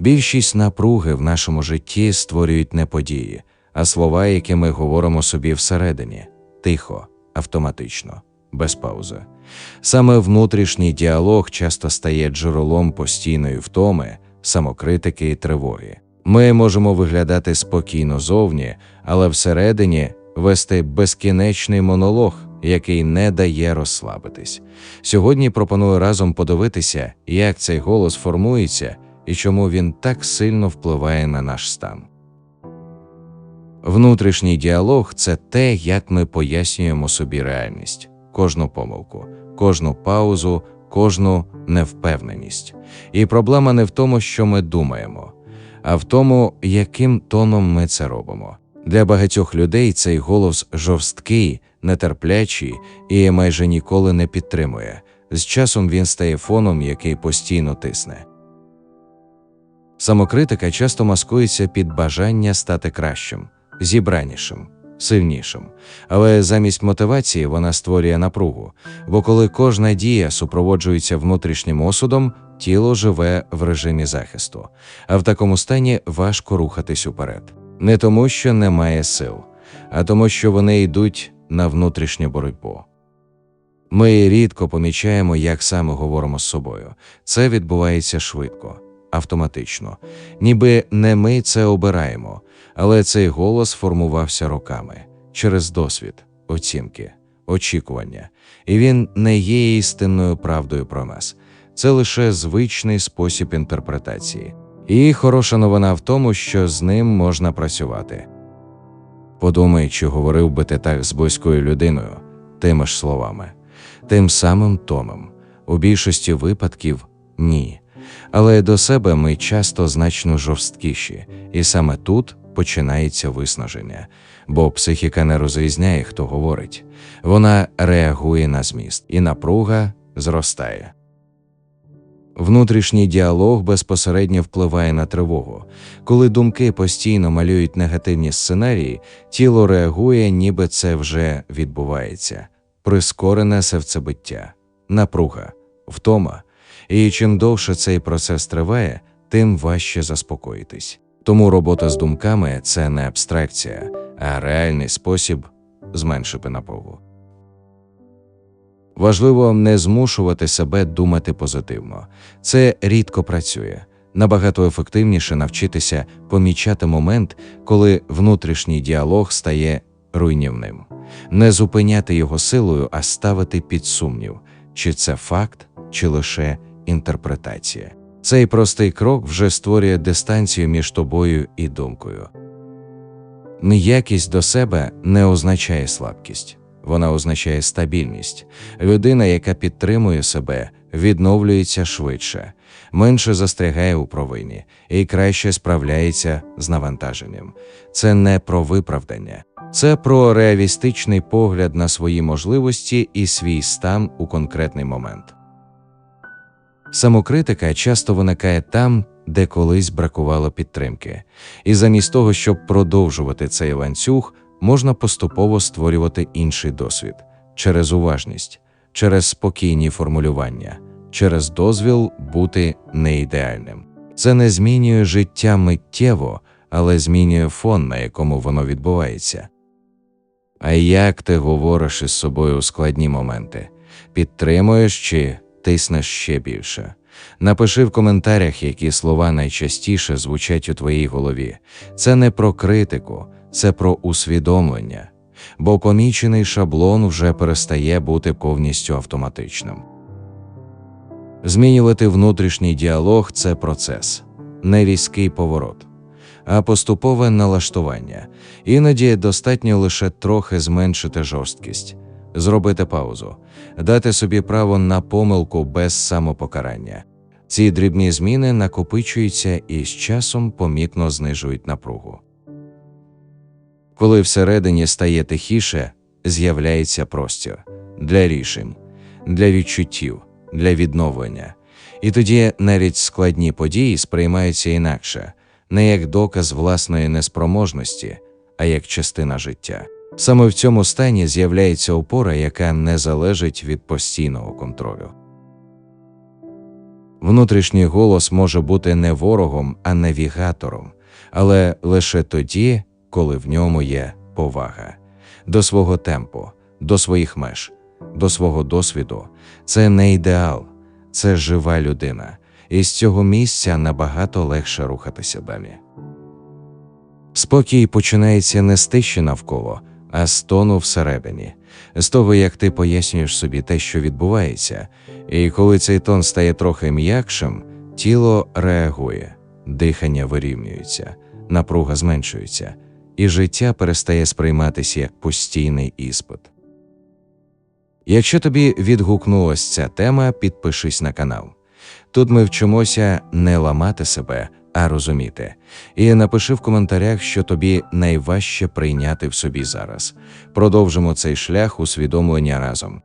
Більшість напруги в нашому житті створюють не події, а слова, які ми говоримо собі всередині, тихо, автоматично, без паузи. Саме внутрішній діалог часто стає джерелом постійної втоми, самокритики і тривоги. Ми можемо виглядати спокійно зовні, але всередині вести безкінечний монолог, який не дає розслабитись. Сьогодні пропоную разом подивитися, як цей голос формується і чому він так сильно впливає на наш стан. Внутрішній діалог це те, як ми пояснюємо собі реальність, кожну помилку, кожну паузу, кожну невпевненість. І проблема не в тому, що ми думаємо, а в тому, яким тоном ми це робимо. Для багатьох людей цей голос жорсткий, нетерплячий і майже ніколи не підтримує. З часом він стає фоном, який постійно тисне. Самокритика часто маскується під бажання стати кращим, зібранішим, сильнішим. Але замість мотивації вона створює напругу, бо коли кожна дія супроводжується внутрішнім осудом, тіло живе в режимі захисту, а в такому стані важко рухатись уперед. Не тому, що немає сил, а тому, що вони йдуть на внутрішню боротьбу. Ми рідко помічаємо, як саме говоримо з собою. Це відбувається швидко, автоматично, ніби не ми це обираємо, але цей голос формувався роками через досвід, оцінки, очікування, і він не є істинною правдою про нас. Це лише звичний спосіб інтерпретації. І хороша новина в тому, що з ним можна працювати. Подумай, чи говорив би ти так з близькою людиною, тими ж словами, тим самим тоном. У більшості випадків ні. Але до себе ми часто значно жорсткіші, і саме тут починається виснаження, бо психіка не розрізняє, хто говорить. Вона реагує на зміст, і напруга зростає. Внутрішній діалог безпосередньо впливає на тривогу. Коли думки постійно малюють негативні сценарії, тіло реагує, ніби це вже відбувається. Прискорене серцебиття, напруга, втома. І чим довше цей процес триває, тим важче заспокоїтись. Тому робота з думками це не абстракція, а реальний спосіб зменшити напругу. Важливо не змушувати себе думати позитивно. Це рідко працює. Набагато ефективніше навчитися помічати момент, коли внутрішній діалог стає руйнівним, не зупиняти його силою, а ставити під сумнів, чи це факт, чи лише інтерпретація. Цей простий крок вже створює дистанцію між тобою і думкою. Неякість до себе не означає слабкість вона означає стабільність. Людина, яка підтримує себе, відновлюється швидше, менше застрягає у провині і краще справляється з навантаженням. Це не про виправдання, це про реалістичний погляд на свої можливості і свій стан у конкретний момент. Самокритика часто виникає там, де колись бракувало підтримки, і замість того, щоб продовжувати цей ланцюг, можна поступово створювати інший досвід через уважність, через спокійні формулювання, через дозвіл бути неідеальним. Це не змінює життя миттєво, але змінює фон, на якому воно відбувається. А як ти говориш із собою у складні моменти? Підтримуєш чи тиснеш ще більше? Напиши в коментарях, які слова найчастіше звучать у твоїй голові. Це не про критику, це про усвідомлення, бо помічений шаблон вже перестає бути повністю автоматичним. Змінювати внутрішній діалог це процес, не різкий поворот, а поступове налаштування. Іноді достатньо лише трохи зменшити жорсткість, зробити паузу, дати собі право на помилку без самопокарання. Ці дрібні зміни накопичуються і з часом помітно знижують напругу. Коли всередині стає тихіше, з'являється простір для рішень, для відчуттів, для відновлення. І тоді навіть складні події сприймаються інакше, не як доказ власної неспроможності, а як частина життя. Саме в цьому стані з'являється опора, яка не залежить від постійного контролю. Внутрішній голос може бути не ворогом, а навігатором, але лише тоді, коли в ньому є повага до свого темпу, до своїх меж, до свого досвіду. Це не ідеал, це жива людина, і з цього місця набагато легше рухатися далі. Спокій починається не з навколо, а з тону всередині, з того, як ти пояснюєш собі те, що відбувається, і коли цей тон стає трохи м'якшим, тіло реагує, дихання вирівнюється, напруга зменшується, і життя перестає сприйматися як постійний іспит. Якщо тобі відгукнулася ця тема, підпишись на канал. Тут ми вчимося не ламати себе, а розуміти. І напиши в коментарях, що тобі найважче прийняти в собі зараз. Продовжимо цей шлях усвідомлення разом.